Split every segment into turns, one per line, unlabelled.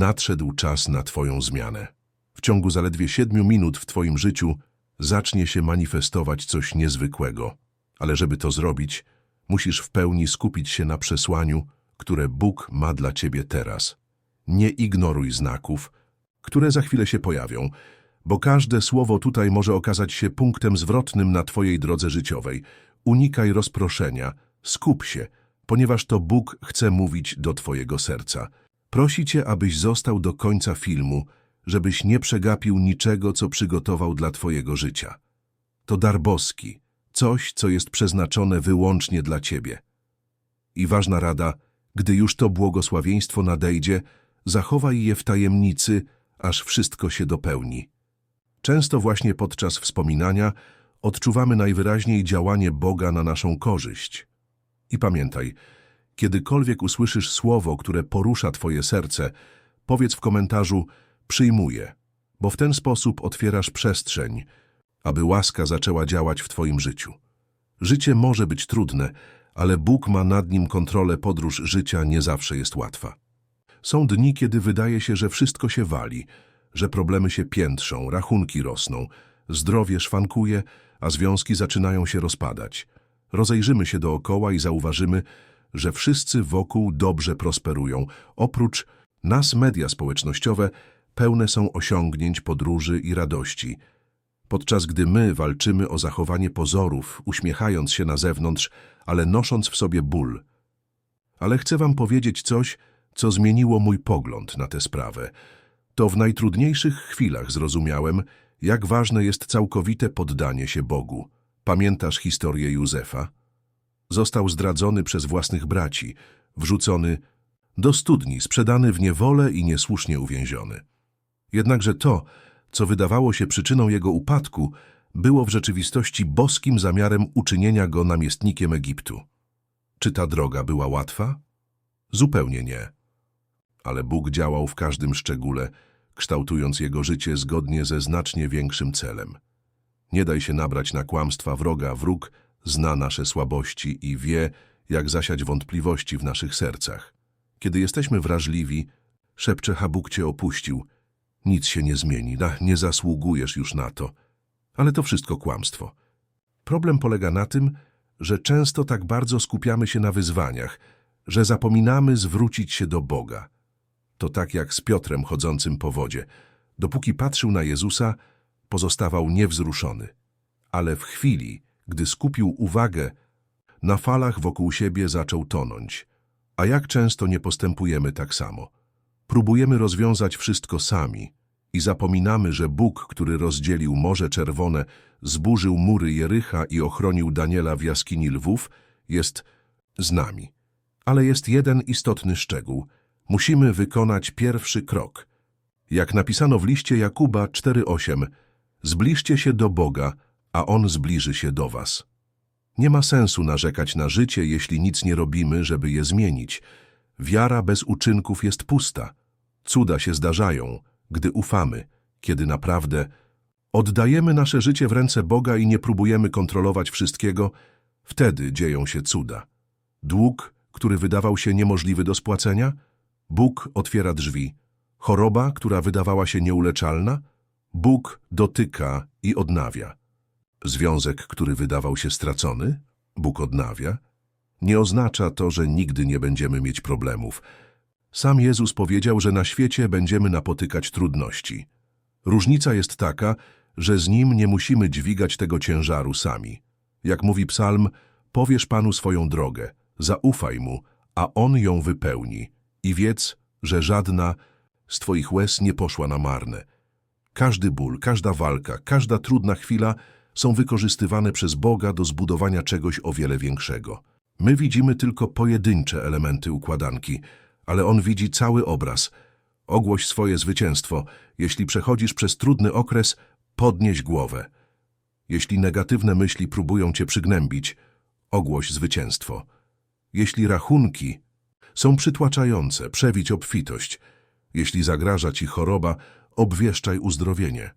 nadszedł czas na Twoją zmianę. W ciągu zaledwie siedmiu minut w Twoim życiu zacznie się manifestować coś niezwykłego. Ale żeby to zrobić, musisz w pełni skupić się na przesłaniu, które Bóg ma dla Ciebie teraz. Nie ignoruj znaków, które za chwilę się pojawią, bo każde słowo tutaj może okazać się punktem zwrotnym na Twojej drodze życiowej. Unikaj rozproszenia, skup się, ponieważ to Bóg chce mówić do Twojego serca. Prosi Cię, abyś został do końca filmu, żebyś nie przegapił niczego, co przygotował dla Twojego życia. To dar boski, coś, co jest przeznaczone wyłącznie dla Ciebie. I ważna rada, gdy już to błogosławieństwo nadejdzie, zachowaj je w tajemnicy, aż wszystko się dopełni. Często właśnie podczas wspominania odczuwamy najwyraźniej działanie Boga na naszą korzyść. I pamiętaj, kiedykolwiek usłyszysz słowo, które porusza Twoje serce, powiedz w komentarzu przyjmuję, bo w ten sposób otwierasz przestrzeń, aby łaska zaczęła działać w Twoim życiu. Życie może być trudne, ale Bóg ma nad nim kontrolę, podróż życia nie zawsze jest łatwa. Są dni, kiedy wydaje się, że wszystko się wali, że problemy się piętrzą, rachunki rosną, zdrowie szwankuje, a związki zaczynają się rozpadać. Rozejrzymy się dookoła i zauważymy, że wszyscy wokół dobrze prosperują. Oprócz nas media społecznościowe pełne są osiągnięć, podróży i radości. Podczas gdy my walczymy o zachowanie pozorów, uśmiechając się na zewnątrz, ale nosząc w sobie ból. Ale chcę wam powiedzieć coś, co zmieniło mój pogląd na tę sprawę. To w najtrudniejszych chwilach zrozumiałem, jak ważne jest całkowite poddanie się Bogu. Pamiętasz historię Józefa? Został zdradzony przez własnych braci, wrzucony do studni, sprzedany w niewolę i niesłusznie uwięziony. Jednakże to, co wydawało się przyczyną jego upadku, było w rzeczywistości boskim zamiarem uczynienia go namiestnikiem Egiptu. Czy ta droga była łatwa? Zupełnie nie. Ale Bóg działał w każdym szczególe, kształtując jego życie zgodnie ze znacznie większym celem. Nie daj się nabrać na kłamstwa wroga. Wróg zna nasze słabości i wie, jak zasiać wątpliwości w naszych sercach. Kiedy jesteśmy wrażliwi, szepcze, Bóg cię opuścił. Nic się nie zmieni, nie zasługujesz już na to. Ale to wszystko kłamstwo. Problem polega na tym, że często tak bardzo skupiamy się na wyzwaniach, że zapominamy zwrócić się do Boga. To tak jak z Piotrem chodzącym po wodzie. Dopóki patrzył na Jezusa, pozostawał niewzruszony. Ale w chwili, gdy skupił uwagę, na falach wokół siebie zaczął tonąć. A jak często nie postępujemy tak samo? Próbujemy rozwiązać wszystko sami i zapominamy, że Bóg, który rozdzielił Morze Czerwone, zburzył mury Jericha i ochronił Daniela w jaskini lwów, jest z nami. Ale jest jeden istotny szczegół. Musimy wykonać pierwszy krok. Jak napisano w liście Jakuba 4,8 Zbliżcie się do Boga, a On zbliży się do was. Nie ma sensu narzekać na życie, jeśli nic nie robimy, żeby je zmienić. Wiara bez uczynków jest pusta. Cuda się zdarzają, gdy ufamy, kiedy naprawdę oddajemy nasze życie w ręce Boga i nie próbujemy kontrolować wszystkiego, wtedy dzieją się cuda. Dług, który wydawał się niemożliwy do spłacenia? Bóg otwiera drzwi. Choroba, która wydawała się nieuleczalna? Bóg dotyka i odnawia. Związek, który wydawał się stracony? Bóg odnawia. Nie oznacza to, że nigdy nie będziemy mieć problemów. Sam Jezus powiedział, że na świecie będziemy napotykać trudności. Różnica jest taka, że z Nim nie musimy dźwigać tego ciężaru sami. Jak mówi psalm, powiesz Panu swoją drogę, zaufaj Mu, a On ją wypełni i wiedz, że żadna z Twoich łez nie poszła na marne. Każdy ból, każda walka, każda trudna chwila są wykorzystywane przez Boga do zbudowania czegoś o wiele większego. My widzimy tylko pojedyncze elementy układanki, ale On widzi cały obraz. Ogłoś swoje zwycięstwo. Jeśli przechodzisz przez trudny okres, podnieś głowę. Jeśli negatywne myśli próbują cię przygnębić, ogłoś zwycięstwo. Jeśli rachunki są przytłaczające, przewić obfitość. Jeśli zagraża ci choroba, obwieszczaj uzdrowienie.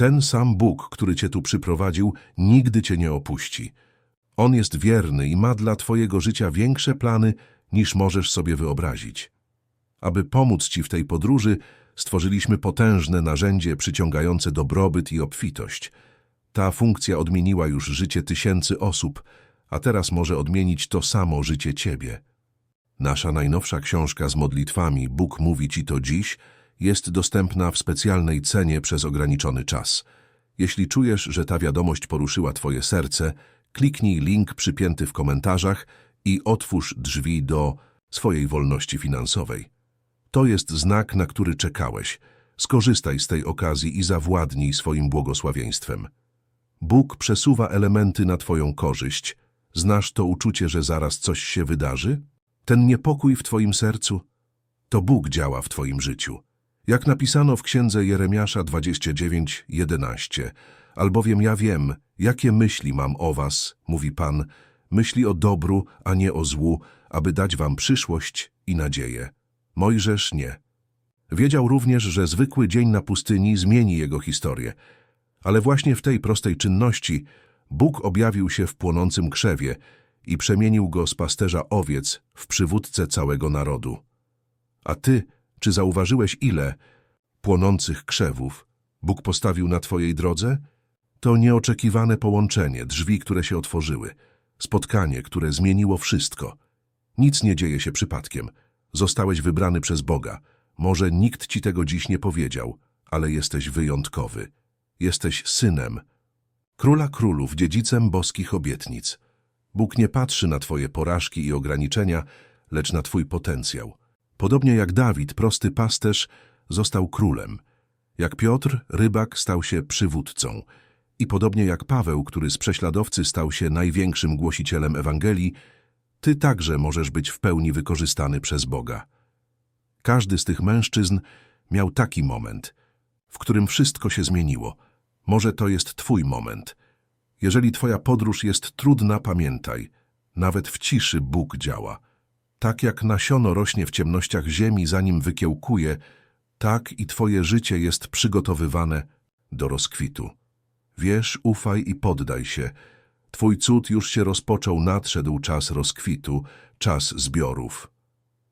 Ten sam Bóg, który cię tu przyprowadził, nigdy cię nie opuści. On jest wierny i ma dla twojego życia większe plany, niż możesz sobie wyobrazić. Aby pomóc Ci w tej podróży, stworzyliśmy potężne narzędzie przyciągające dobrobyt i obfitość. Ta funkcja odmieniła już życie tysięcy osób, a teraz może odmienić to samo życie Ciebie. Nasza najnowsza książka z modlitwami Bóg mówi Ci to dziś jest dostępna w specjalnej cenie przez ograniczony czas. Jeśli czujesz, że ta wiadomość poruszyła Twoje serce, kliknij link przypięty w komentarzach i otwórz drzwi do swojej wolności finansowej. To jest znak, na który czekałeś. Skorzystaj z tej okazji i zawładnij swoim błogosławieństwem. Bóg przesuwa elementy na Twoją korzyść. Znasz to uczucie, że zaraz coś się wydarzy? Ten niepokój w Twoim sercu? To Bóg działa w Twoim życiu. Jak napisano w księdze Jeremiasza 29:11, albowiem ja wiem, jakie myśli mam o was, mówi Pan, myśli o dobru, a nie o złu, aby dać wam przyszłość i nadzieję. Mojżesz nie. Wiedział również, że zwykły dzień na pustyni zmieni jego historię, ale właśnie w tej prostej czynności Bóg objawił się w płonącym krzewie i przemienił go z pasterza owiec w przywódcę całego narodu. A ty, czy zauważyłeś ile płonących krzewów Bóg postawił na twojej drodze? To nieoczekiwane połączenie, drzwi, które się otworzyły, spotkanie, które zmieniło wszystko. Nic nie dzieje się przypadkiem. Zostałeś wybrany przez Boga. Może nikt ci tego dziś nie powiedział, ale jesteś wyjątkowy. Jesteś synem. Króla królów, dziedzicem boskich obietnic. Bóg nie patrzy na twoje porażki i ograniczenia, lecz na twój potencjał. Podobnie jak Dawid, prosty pasterz, został królem. Jak Piotr, rybak, stał się przywódcą. I podobnie jak Paweł, który z prześladowcy stał się największym głosicielem Ewangelii, ty także możesz być w pełni wykorzystany przez Boga. Każdy z tych mężczyzn miał taki moment, w którym wszystko się zmieniło. Może to jest twój moment. Jeżeli twoja podróż jest trudna, pamiętaj, nawet w ciszy Bóg działa. Tak jak nasiono rośnie w ciemnościach ziemi, zanim wykiełkuje, tak i twoje życie jest przygotowywane do rozkwitu. Wierz, ufaj i poddaj się. Twój cud już się rozpoczął, nadszedł czas rozkwitu, czas zbiorów.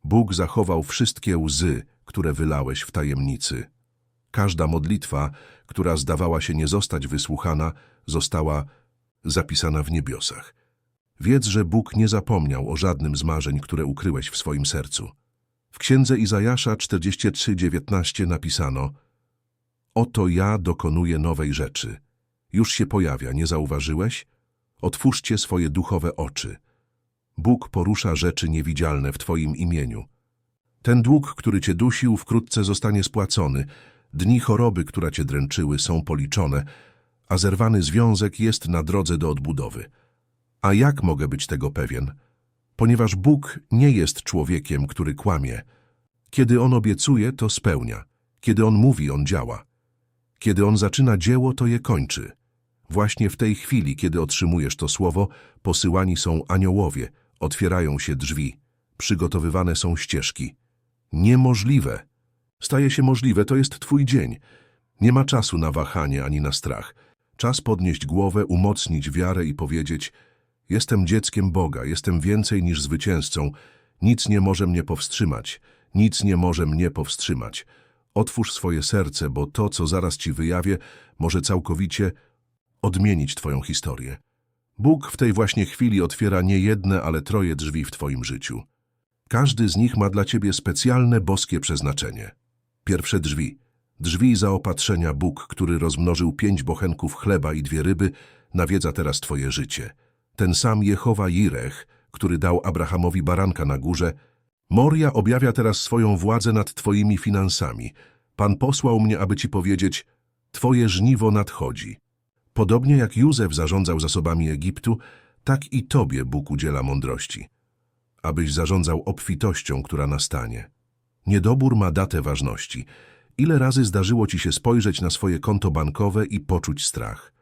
Bóg zachował wszystkie łzy, które wylałeś w tajemnicy. Każda modlitwa, która zdawała się nie zostać wysłuchana, została zapisana w niebiosach. Wiedz, że Bóg nie zapomniał o żadnym z marzeń, które ukryłeś w swoim sercu. W księdze Izajasza 43:19 napisano Oto ja dokonuję nowej rzeczy. Już się pojawia, nie zauważyłeś? Otwórzcie swoje duchowe oczy. Bóg porusza rzeczy niewidzialne w Twoim imieniu. Ten dług, który Cię dusił, wkrótce zostanie spłacony. Dni choroby, która Cię dręczyły, są policzone, a zerwany związek jest na drodze do odbudowy. A jak mogę być tego pewien? Ponieważ Bóg nie jest człowiekiem, który kłamie. Kiedy On obiecuje, to spełnia. Kiedy On mówi, On działa. Kiedy On zaczyna dzieło, to je kończy. Właśnie w tej chwili, kiedy otrzymujesz to słowo, posyłani są aniołowie, otwierają się drzwi, przygotowywane są ścieżki. Niemożliwe. Staje się możliwe, to jest Twój dzień. Nie ma czasu na wahanie ani na strach. Czas podnieść głowę, umocnić wiarę i powiedzieć Jestem dzieckiem Boga, jestem więcej niż zwycięzcą. Nic nie może mnie powstrzymać. Nic nie może mnie powstrzymać. Otwórz swoje serce, bo to, co zaraz Ci wyjawię, może całkowicie odmienić Twoją historię. Bóg w tej właśnie chwili otwiera nie jedne, ale troje drzwi w Twoim życiu. Każdy z nich ma dla Ciebie specjalne boskie przeznaczenie. Pierwsze drzwi. Drzwi zaopatrzenia Bóg, który rozmnożył pięć bochenków chleba i dwie ryby, nawiedza teraz Twoje życie. Ten sam Jehowa Jirech, który dał Abrahamowi baranka na górze, Moria objawia teraz swoją władzę nad Twoimi finansami. Pan posłał mnie, aby Ci powiedzieć, Twoje żniwo nadchodzi. Podobnie jak Józef zarządzał zasobami Egiptu, tak i Tobie Bóg udziela mądrości, abyś zarządzał obfitością, która nastanie. Niedobór ma datę ważności. Ile razy zdarzyło Ci się spojrzeć na swoje konto bankowe i poczuć strach?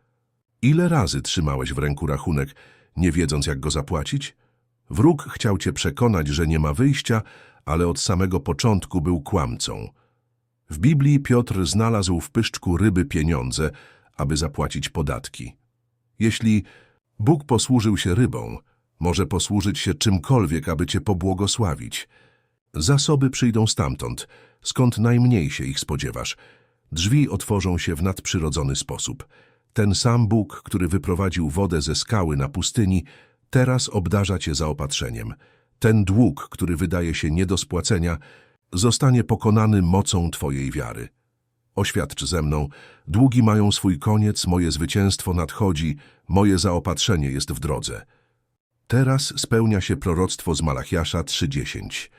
Ile razy trzymałeś w ręku rachunek, nie wiedząc jak go zapłacić? Wróg chciał Cię przekonać, że nie ma wyjścia, ale od samego początku był kłamcą. W Biblii Piotr znalazł w pyszczku ryby pieniądze, aby zapłacić podatki. Jeśli Bóg posłużył się rybą, może posłużyć się czymkolwiek, aby Cię pobłogosławić. Zasoby przyjdą stamtąd, skąd najmniej się ich spodziewasz. Drzwi otworzą się w nadprzyrodzony sposób. Ten sam Bóg, który wyprowadził wodę ze skały na pustyni, teraz obdarza cię zaopatrzeniem. Ten dług, który wydaje się nie do spłacenia, zostanie pokonany mocą twojej wiary. Oświadcz ze mną, długi mają swój koniec, moje zwycięstwo nadchodzi, moje zaopatrzenie jest w drodze. Teraz spełnia się proroctwo z Malachiasza 3:10.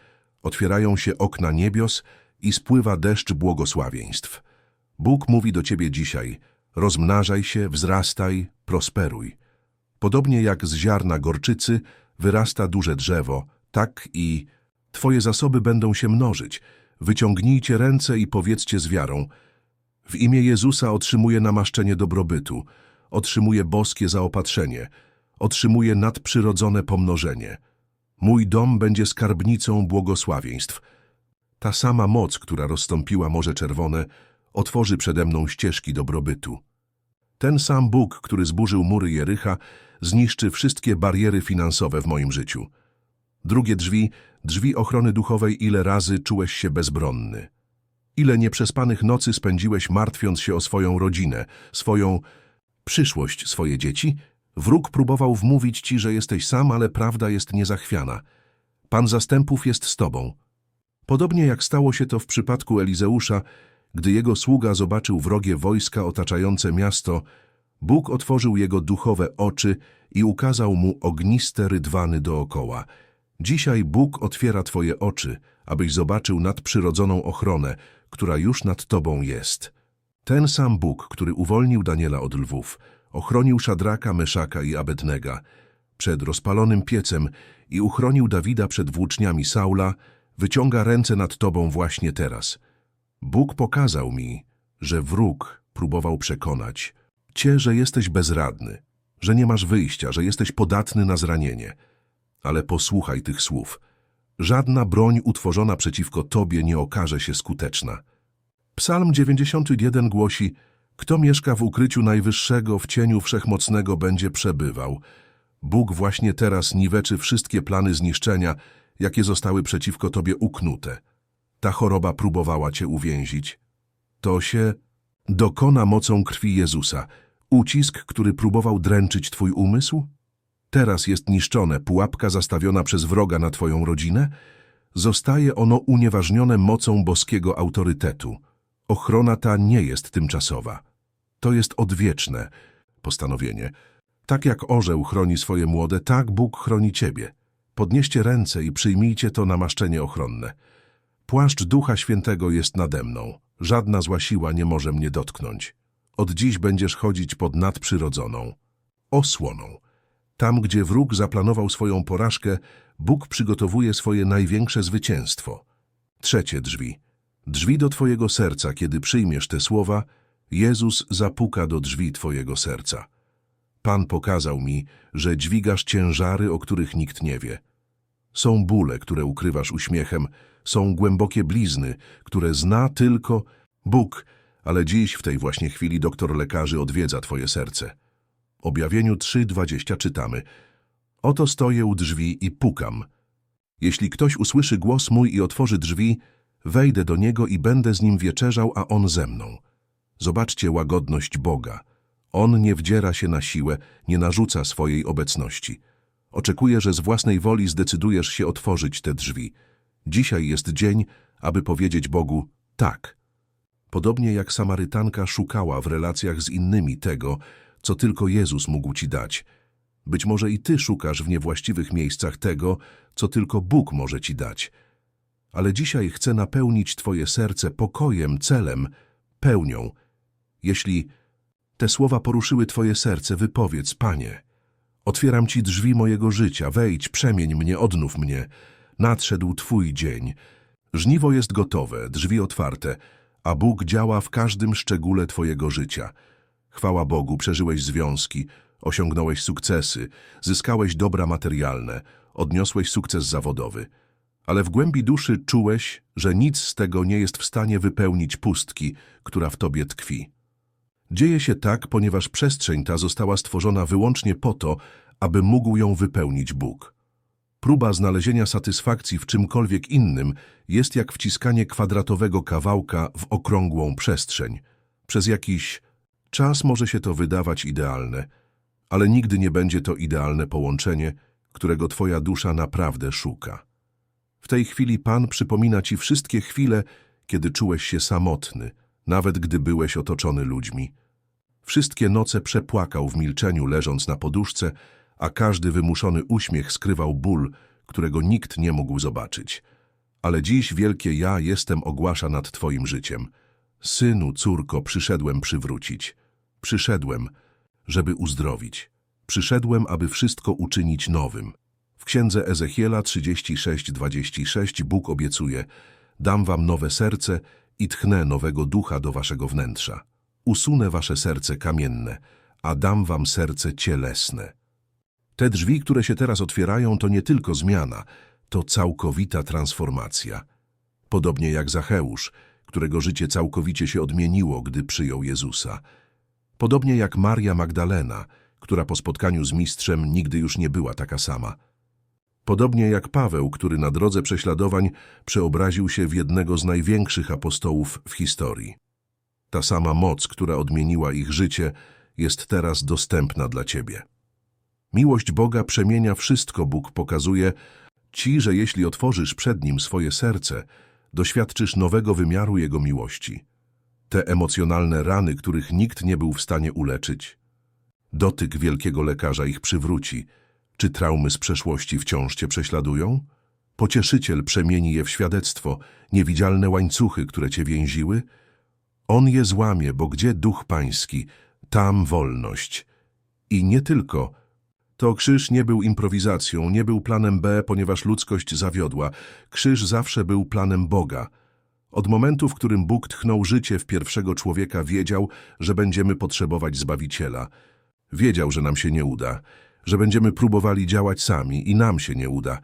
Otwierają się okna niebios i spływa deszcz błogosławieństw. Bóg mówi do ciebie dzisiaj, rozmnażaj się, wzrastaj, prosperuj. Podobnie jak z ziarna gorczycy wyrasta duże drzewo, tak i twoje zasoby będą się mnożyć. Wyciągnijcie ręce i powiedzcie z wiarą, w imię Jezusa otrzymuję namaszczenie dobrobytu, otrzymuję boskie zaopatrzenie, otrzymuję nadprzyrodzone pomnożenie. Mój dom będzie skarbnicą błogosławieństw. Ta sama moc, która rozstąpiła Morze Czerwone, otworzy przede mną ścieżki dobrobytu. Ten sam Bóg, który zburzył mury Jericha, zniszczy wszystkie bariery finansowe w moim życiu. Drugie drzwi, drzwi ochrony duchowej, ile razy czułeś się bezbronny. Ile nieprzespanych nocy spędziłeś martwiąc się o swoją rodzinę, swoją przyszłość, swoje dzieci? Wróg próbował wmówić ci, że jesteś sam, ale prawda jest niezachwiana. Pan zastępów jest z tobą. Podobnie jak stało się to w przypadku Elizeusza, gdy jego sługa zobaczył wrogie wojska otaczające miasto, Bóg otworzył jego duchowe oczy i ukazał mu ogniste rydwany dookoła. Dzisiaj Bóg otwiera twoje oczy, abyś zobaczył nadprzyrodzoną ochronę, która już nad tobą jest. Ten sam Bóg, który uwolnił Daniela od lwów, ochronił Szadraka, Meszaka i Abednega przed rozpalonym piecem i uchronił Dawida przed włóczniami Saula, wyciąga ręce nad tobą właśnie teraz. Bóg pokazał mi, że wróg próbował przekonać cię, że jesteś bezradny, że nie masz wyjścia, że jesteś podatny na zranienie. Ale posłuchaj tych słów. Żadna broń utworzona przeciwko tobie nie okaże się skuteczna. Psalm 91 głosi, kto mieszka w ukryciu Najwyższego, w cieniu Wszechmocnego będzie przebywał. Bóg właśnie teraz niweczy wszystkie plany zniszczenia, jakie zostały przeciwko tobie uknute. Ta choroba próbowała cię uwięzić. To się dokona mocą krwi Jezusa. Ucisk, który próbował dręczyć twój umysł? Teraz jest niszczone pułapka zastawiona przez wroga na twoją rodzinę? Zostaje ono unieważnione mocą boskiego autorytetu. Ochrona ta nie jest tymczasowa. To jest odwieczne postanowienie. Tak jak orzeł chroni swoje młode, tak Bóg chroni ciebie. Podnieście ręce i przyjmijcie to namaszczenie ochronne. Płaszcz Ducha Świętego jest nade mną. Żadna zła siła nie może mnie dotknąć. Od dziś będziesz chodzić pod nadprzyrodzoną osłoną. Tam, gdzie wróg zaplanował swoją porażkę, Bóg przygotowuje swoje największe zwycięstwo. Trzecie drzwi. Drzwi do Twojego serca, kiedy przyjmiesz te słowa, Jezus zapuka do drzwi Twojego serca. Pan pokazał mi, że dźwigasz ciężary, o których nikt nie wie. Są bóle, które ukrywasz uśmiechem, są głębokie blizny, które zna tylko Bóg, ale dziś, w tej właśnie chwili, doktor lekarzy odwiedza Twoje serce. Objawieniu 3.20 czytamy Oto stoję u drzwi i pukam. Jeśli ktoś usłyszy głos mój i otworzy drzwi, wejdę do niego i będę z nim wieczerzał, a on ze mną. Zobaczcie łagodność Boga. On nie wdziera się na siłę, nie narzuca swojej obecności. Oczekuje, że z własnej woli zdecydujesz się otworzyć te drzwi. Dzisiaj jest dzień, aby powiedzieć Bogu tak. Podobnie jak Samarytanka szukała w relacjach z innymi tego, co tylko Jezus mógł ci dać. Być może i ty szukasz w niewłaściwych miejscach tego, co tylko Bóg może ci dać. Ale dzisiaj chcę napełnić twoje serce pokojem, celem, pełnią. Jeśli te słowa poruszyły twoje serce, wypowiedz, Panie, otwieram ci drzwi mojego życia, wejdź, przemień mnie, odnów mnie. Nadszedł twój dzień. Żniwo jest gotowe, drzwi otwarte, a Bóg działa w każdym szczególe twojego życia. Chwała Bogu, przeżyłeś związki, osiągnąłeś sukcesy, zyskałeś dobra materialne, odniosłeś sukces zawodowy. Ale w głębi duszy czułeś, że nic z tego nie jest w stanie wypełnić pustki, która w tobie tkwi. Dzieje się tak, ponieważ przestrzeń ta została stworzona wyłącznie po to, aby mógł ją wypełnić Bóg. Próba znalezienia satysfakcji w czymkolwiek innym jest jak wciskanie kwadratowego kawałka w okrągłą przestrzeń. Przez jakiś czas może się to wydawać idealne, ale nigdy nie będzie to idealne połączenie, którego twoja dusza naprawdę szuka. W tej chwili Pan przypomina ci wszystkie chwile, kiedy czułeś się samotny, nawet gdy byłeś otoczony ludźmi. Wszystkie noce przepłakał w milczeniu, leżąc na poduszce, a każdy wymuszony uśmiech skrywał ból, którego nikt nie mógł zobaczyć. Ale dziś wielkie ja jestem ogłasza nad twoim życiem. Synu, córko, przyszedłem przywrócić. Przyszedłem, żeby uzdrowić. Przyszedłem, aby wszystko uczynić nowym. W księdze Ezechiela 36:26 Bóg obiecuje: Dam wam nowe serce i tchnę nowego ducha do waszego wnętrza. Usunę wasze serce kamienne, a dam wam serce cielesne. Te drzwi, które się teraz otwierają, to nie tylko zmiana, to całkowita transformacja. Podobnie jak Zacheusz, którego życie całkowicie się odmieniło, gdy przyjął Jezusa. Podobnie jak Maria Magdalena, która po spotkaniu z mistrzem nigdy już nie była taka sama. Podobnie jak Paweł, który na drodze prześladowań przeobraził się w jednego z największych apostołów w historii. Ta sama moc, która odmieniła ich życie, jest teraz dostępna dla ciebie. Miłość Boga przemienia wszystko. Bóg pokazuje ci, że jeśli otworzysz przed Nim swoje serce, doświadczysz nowego wymiaru Jego miłości. Te emocjonalne rany, których nikt nie był w stanie uleczyć. Dotyk wielkiego lekarza ich przywróci. Czy traumy z przeszłości wciąż cię prześladują? Pocieszyciel przemieni je w świadectwo, niewidzialne łańcuchy, które cię więziły? On je złamie, bo gdzie duch pański, tam wolność. I nie tylko. To krzyż nie był improwizacją, nie był planem B, ponieważ ludzkość zawiodła. Krzyż zawsze był planem Boga. Od momentu, w którym Bóg tchnął życie w pierwszego człowieka, wiedział, że będziemy potrzebować Zbawiciela. Wiedział, że nam się nie uda, że będziemy próbowali działać sami i nam się nie uda.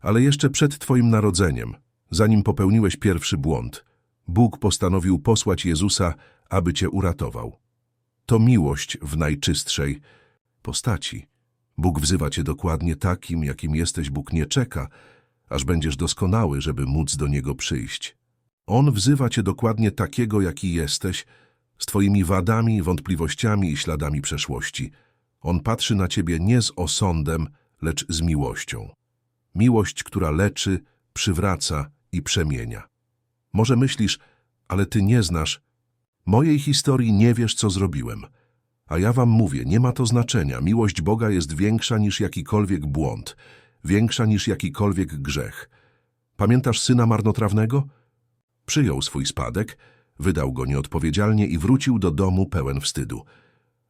Ale jeszcze przed Twoim narodzeniem, zanim popełniłeś pierwszy błąd, Bóg postanowił posłać Jezusa, aby Cię uratował. To miłość w najczystszej postaci. Bóg wzywa Cię dokładnie takim, jakim jesteś. Bóg nie czeka, aż będziesz doskonały, żeby móc do Niego przyjść. On wzywa Cię dokładnie takiego, jaki jesteś, z Twoimi wadami, wątpliwościami i śladami przeszłości. On patrzy na Ciebie nie z osądem, lecz z miłością. Miłość, która leczy, przywraca i przemienia. Może myślisz, ale Ty nie znasz. Mojej historii nie wiesz, co zrobiłem. A ja wam mówię, nie ma to znaczenia. Miłość Boga jest większa niż jakikolwiek błąd, większa niż jakikolwiek grzech. Pamiętasz syna marnotrawnego? Przyjął swój spadek, wydał go nieodpowiedzialnie i wrócił do domu pełen wstydu.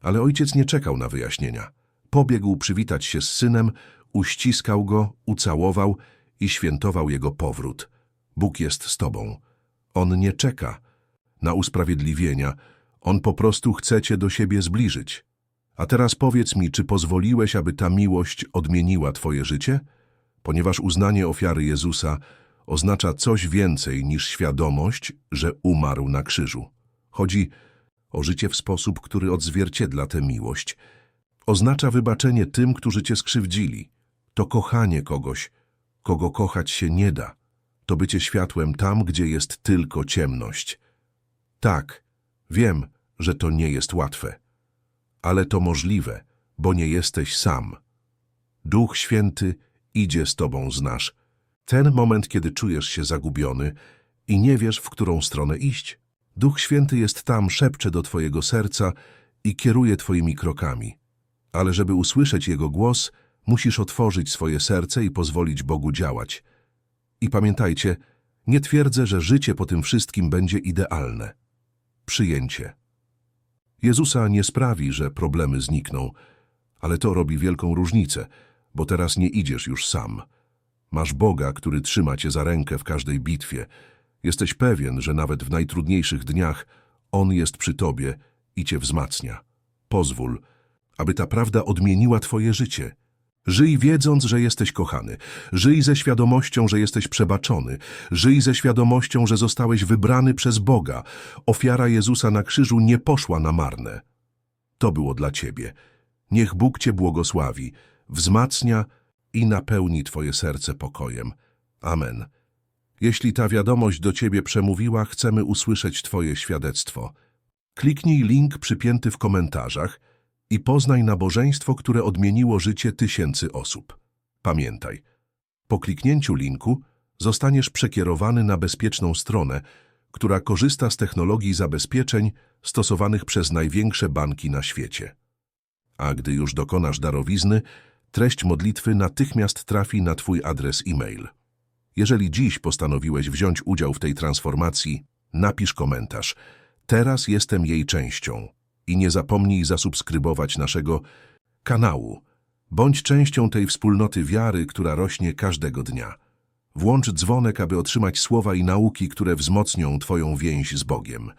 Ale ojciec nie czekał na wyjaśnienia. Pobiegł przywitać się z synem, uściskał go, ucałował i świętował jego powrót. Bóg jest z tobą. On nie czeka na usprawiedliwienia, on po prostu chce cię do siebie zbliżyć. A teraz powiedz mi, czy pozwoliłeś, aby ta miłość odmieniła twoje życie? Ponieważ uznanie ofiary Jezusa oznacza coś więcej niż świadomość, że umarł na krzyżu. Chodzi o życie w sposób, który odzwierciedla tę miłość. Oznacza wybaczenie tym, którzy cię skrzywdzili. To kochanie kogoś, kogo kochać się nie da. To bycie światłem tam, gdzie jest tylko ciemność. Tak, wiem, że to nie jest łatwe. Ale to możliwe, bo nie jesteś sam. Duch Święty idzie z tobą, znasz. Ten moment, kiedy czujesz się zagubiony i nie wiesz, w którą stronę iść. Duch Święty jest tam, szepcze do twojego serca i kieruje twoimi krokami. Ale żeby usłyszeć Jego głos, musisz otworzyć swoje serce i pozwolić Bogu działać. I pamiętajcie, nie twierdzę, że życie po tym wszystkim będzie idealne. Przyjęcie. Jezusa nie sprawi, że problemy znikną, ale to robi wielką różnicę, bo teraz nie idziesz już sam. Masz Boga, który trzyma cię za rękę w każdej bitwie. Jesteś pewien, że nawet w najtrudniejszych dniach On jest przy tobie i cię wzmacnia. Pozwól, aby ta prawda odmieniła twoje życie. Żyj wiedząc, że jesteś kochany. Żyj ze świadomością, że jesteś przebaczony. Żyj ze świadomością, że zostałeś wybrany przez Boga. Ofiara Jezusa na krzyżu nie poszła na marne. To było dla ciebie. Niech Bóg cię błogosławi, wzmacnia i napełni Twoje serce pokojem. Amen. Jeśli ta wiadomość do Ciebie przemówiła, chcemy usłyszeć Twoje świadectwo. Kliknij link przypięty w komentarzach i poznaj nabożeństwo, które odmieniło życie tysięcy osób. Pamiętaj, po kliknięciu linku zostaniesz przekierowany na bezpieczną stronę, która korzysta z technologii zabezpieczeń stosowanych przez największe banki na świecie. A gdy już dokonasz darowizny, treść modlitwy natychmiast trafi na Twój adres e-mail. Jeżeli dziś postanowiłeś wziąć udział w tej transformacji, napisz komentarz. Teraz jestem jej częścią. I nie zapomnij zasubskrybować naszego kanału. Bądź częścią tej wspólnoty wiary, która rośnie każdego dnia. Włącz dzwonek, aby otrzymać słowa i nauki, które wzmocnią Twoją więź z Bogiem.